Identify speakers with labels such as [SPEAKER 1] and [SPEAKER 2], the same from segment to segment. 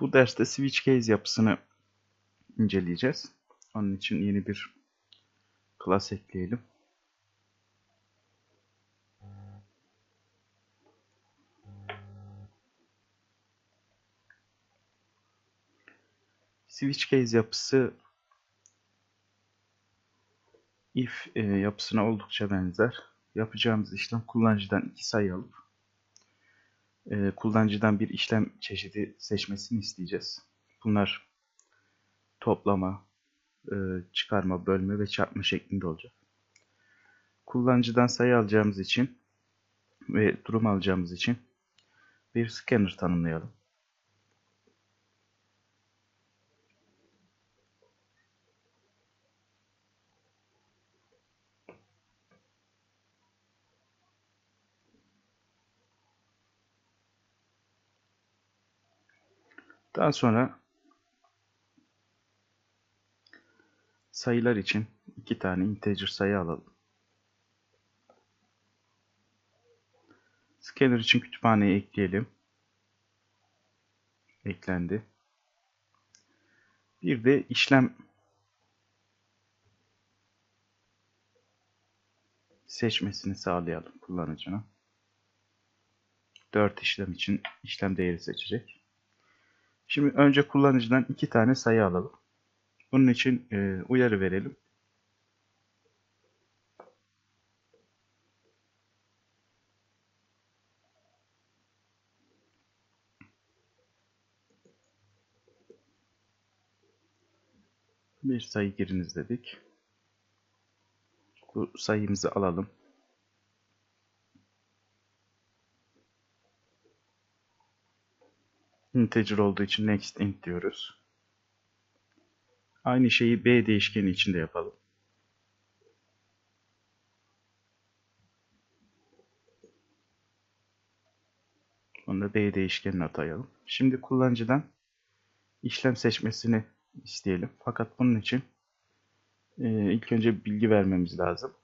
[SPEAKER 1] Bu derste switch case yapısını inceleyeceğiz. Onun için yeni bir class ekleyelim. Switch case yapısı if e, yapısına oldukça benzer. Yapacağımız işlem kullanıcıdan iki sayı alıp e, kullanıcıdan bir işlem çeşidi seçmesini isteyeceğiz. Bunlar toplama, e, çıkarma, bölme ve çarpma şeklinde olacak. Kullanıcıdan sayı alacağımız için ve durum alacağımız için bir scanner tanımlayalım. Daha sonra sayılar için iki tane integer sayı alalım. Scanner için kütüphaneye ekleyelim. Eklendi. Bir de işlem seçmesini sağlayalım kullanıcının. 4 işlem için işlem değeri seçecek. Şimdi önce kullanıcıdan iki tane sayı alalım. Bunun için e, uyarı verelim. Bir sayı giriniz dedik. Bu sayımızı alalım. İnteger olduğu için next int diyoruz. Aynı şeyi b değişkeni için de yapalım. Onu da b değişkenine atayalım. Şimdi kullanıcıdan işlem seçmesini isteyelim. Fakat bunun için e, ilk önce bilgi vermemiz lazım.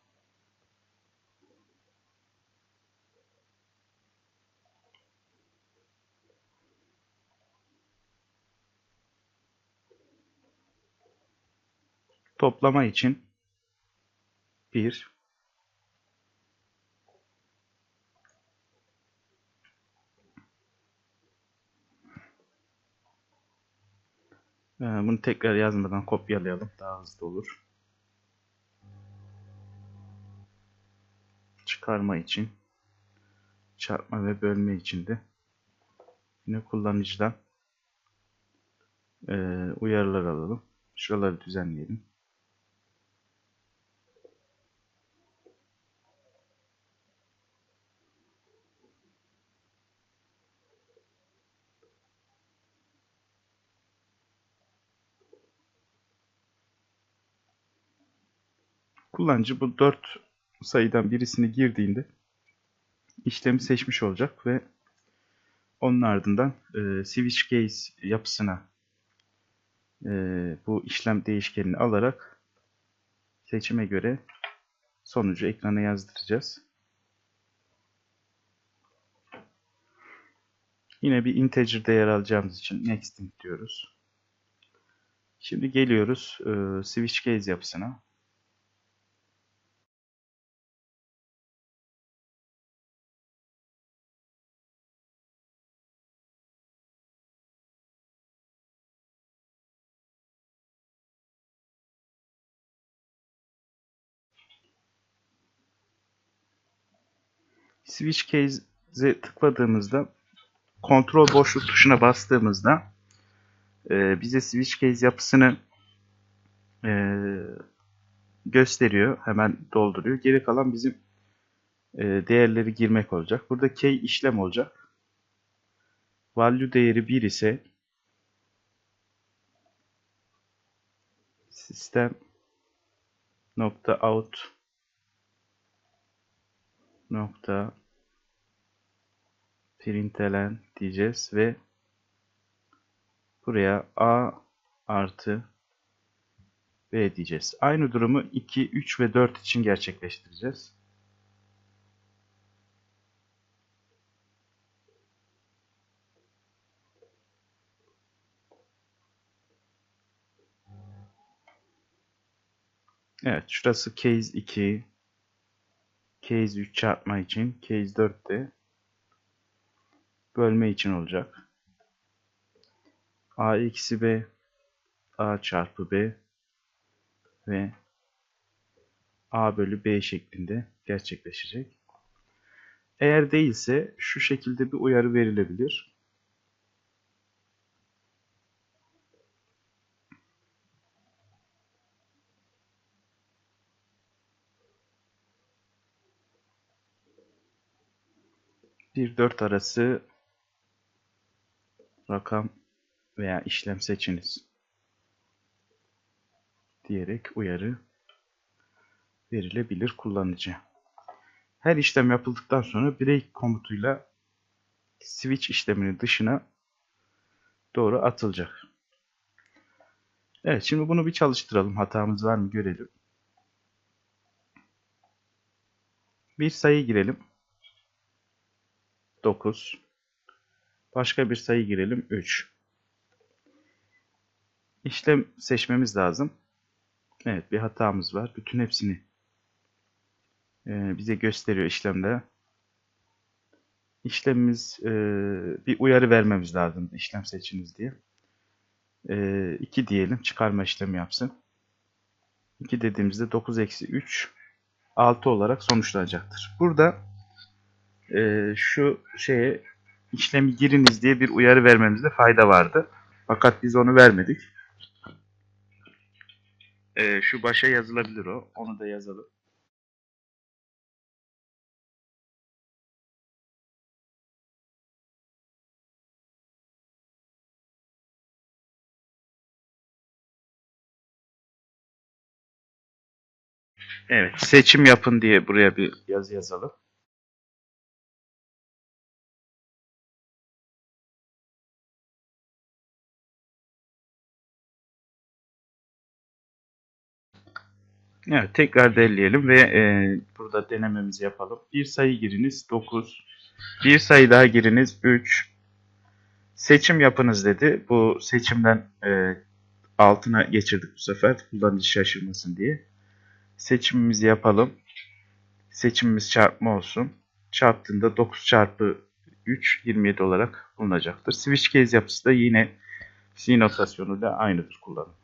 [SPEAKER 1] Toplama için 1 ee, Bunu tekrar yazmadan kopyalayalım. Daha hızlı olur. Çıkarma için çarpma ve bölme için de yine kullanıcıdan e, uyarılar alalım. Şuraları düzenleyelim. Kullanıcı bu 4 sayıdan birisini girdiğinde işlemi seçmiş olacak ve onun ardından e, switch case yapısına e, bu işlem değişkenini alarak seçime göre sonucu ekrana yazdıracağız. Yine bir integer değer alacağımız için next int diyoruz. Şimdi geliyoruz e, switch case yapısına. Switch case'e tıkladığımızda kontrol boşluk tuşuna bastığımızda e, bize switch case yapısını e, gösteriyor. Hemen dolduruyor. Geri kalan bizim e, değerleri girmek olacak. Burada key işlem olacak. Value değeri 1 ise sistem nokta out nokta printelen diyeceğiz ve buraya a artı b diyeceğiz. Aynı durumu 2, 3 ve 4 için gerçekleştireceğiz. Evet şurası case 2, Case 3 çarpma için. Case 4 de bölme için olacak. A eksi B A çarpı B ve A bölü B şeklinde gerçekleşecek. Eğer değilse şu şekilde bir uyarı verilebilir. Bir dört arası rakam veya işlem seçiniz diyerek uyarı verilebilir kullanıcı. Her işlem yapıldıktan sonra break komutuyla switch işleminin dışına doğru atılacak. Evet şimdi bunu bir çalıştıralım. Hatamız var mı görelim. Bir sayı girelim. 9. Başka bir sayı girelim. 3. İşlem seçmemiz lazım. Evet bir hatamız var. Bütün hepsini e, bize gösteriyor işlemde. İşlemimiz e, bir uyarı vermemiz lazım işlem seçiniz diye. 2 e, diyelim çıkarma işlemi yapsın. 2 dediğimizde 9 eksi 3 6 olarak sonuçlanacaktır. Burada e, şu şeye işlemi giriniz diye bir uyarı vermemizde fayda vardı. Fakat biz onu vermedik. E, şu başa yazılabilir o. Onu da yazalım. Evet, seçim yapın diye buraya bir yazı yazalım. Evet, tekrar derleyelim ve e, burada denememizi yapalım. Bir sayı giriniz 9. Bir sayı daha giriniz 3. Seçim yapınız dedi. Bu seçimden e, altına geçirdik bu sefer kullanıcı şaşırmasın diye. Seçimimizi yapalım. Seçimimiz çarpma olsun. Çarptığında 9 çarpı 3 27 olarak bulunacaktır. Switch case yapısı da yine C notasyonuyla aynıdır kullanım.